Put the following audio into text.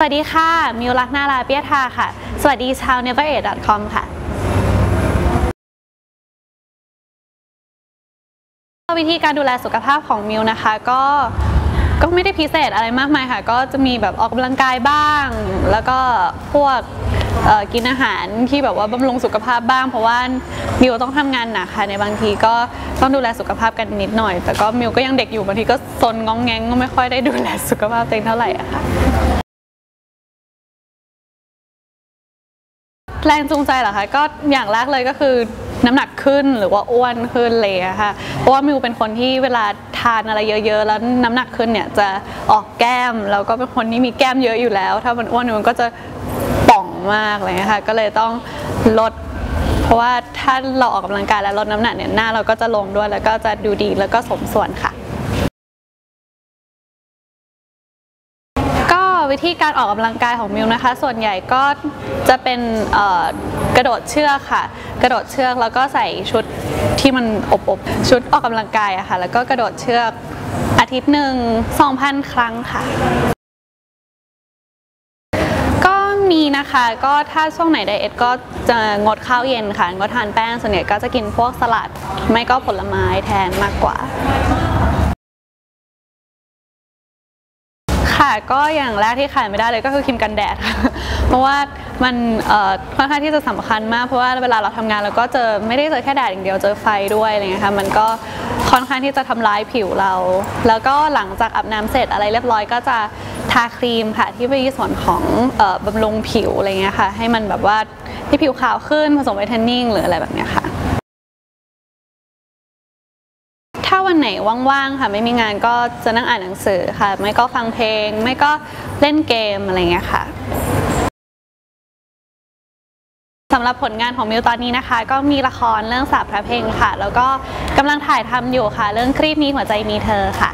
สวัสดีค่ะ มิวรักนาลาเปียทาค่ะ สวัสดีชาว n e v e r a g e c o m ค่ะ วิธีการดูแลสุขภาพของมิวนะคะก็ก็ไม่ได้พิเศษอะไรมากมายค่ะ ก็จะมีแบบออกกำลังกายบ้าง แล้วก็พวกกินอาหารที่แบบว่าบำรุงสุขภาพบ้าง เพราะว่ามิวต้องทำงานหนักค่ะในบางทีก็ต้องดูแลสุขภาพกันนิดหน่อย แต่ก็มิวก็ยังเด็กอยู่บางทีก็ซนงองแงงก็ไม่ค่อยได้ดูแลสุขภาพตัวเองเท่าไหร่อะค่ะ แรงจูงใจเหรอคะก็อย่างแรกเลยก็คือน้ำหนักขึ้นหรือว่าอ้วนขึ้นเลยอะค่ะ เพราะว่ามิวเป็นคนที่เวลาทานอะไรเยอะๆ แล้วน้ำหนักขึ้นเนี่ยจะออกแก้มแล้วก็เป็นคนที่มีแก้มเยอะอยู่แล้ว ถ้ามันอ้วนมันก็จะป่องมากเลยค่ะก็เลยต้องลด เพราะว่าถ้าเราออกกำลังกายแล้วลดน้ำหนักเนี่ยหน้าเราก็จะลงด้วยแล้วก็จะดูดีแล้วก็สมส่วนค่ะ วิธีการออกกำลังกายของมิวนะคะ ส่วนใหญ่ก็จะเป็นกระโดดเชือกค่ะ กระโดดเชือกแล้วก็ใส่ชุดที่มันอบๆชุดออกกำลังกายอะค่ะ แล้วก็กระโดดเชือกอาทิตย์หนึ่ง2,000 ครั้งค่ะก็มีนะคะก็ถ้าช่วงไหนไดเอทก็จะงดข้าวเย็นค่ะงดทานแป้งส่วนใหญ่ก็จะกินพวกสลัด ไม่ก็ผลไม้แทนมากกว่า ค่ะก็อย่างแรกที่ขาดไม่ได้เลยก็คือครีมกันแดดค่ะเพราะว่ามันค่อนข้างที่จะสำคัญมาก เพราะว่าเวลาเราทำงานเราก็เจอไม่ได้เจอแค่แดดอย่างเดียวเจอไฟด้วยอะไรเงี้ยค่ะมันก็ค่อนข้างที่จะทำร้ายผิวเรา แล้วก็หลังจากอาบน้ำเสร็จอะไรเรียบร้อยก็จะทาครีมค่ะที่เป็นส่วนของอ่อบำรุงผิวอะไรเงี้ยค่ะให้มันแบบว่าให้ผิวขาวขึ้นผสมไวท์เทนนิ่งหรืออะไรแบบเนี้ยค่ะาวันไหนว่างๆค่ะไม่มีงานก็จะนั่งอ่านหนังสือค่ะ ไม่ก็ฟังเพลง ไม่ก็เล่นเกมอะไรเงี้ยค่ะสำหรับผลงานของมิวตอนนี้นะคะ ก็มีละครเรื่องสาบพระเพลงค่ะ แล้วก็กำลังถ่ายทำอยู่ค่ะ เรื่องครีบมีหัวใจมีเธอค่ะ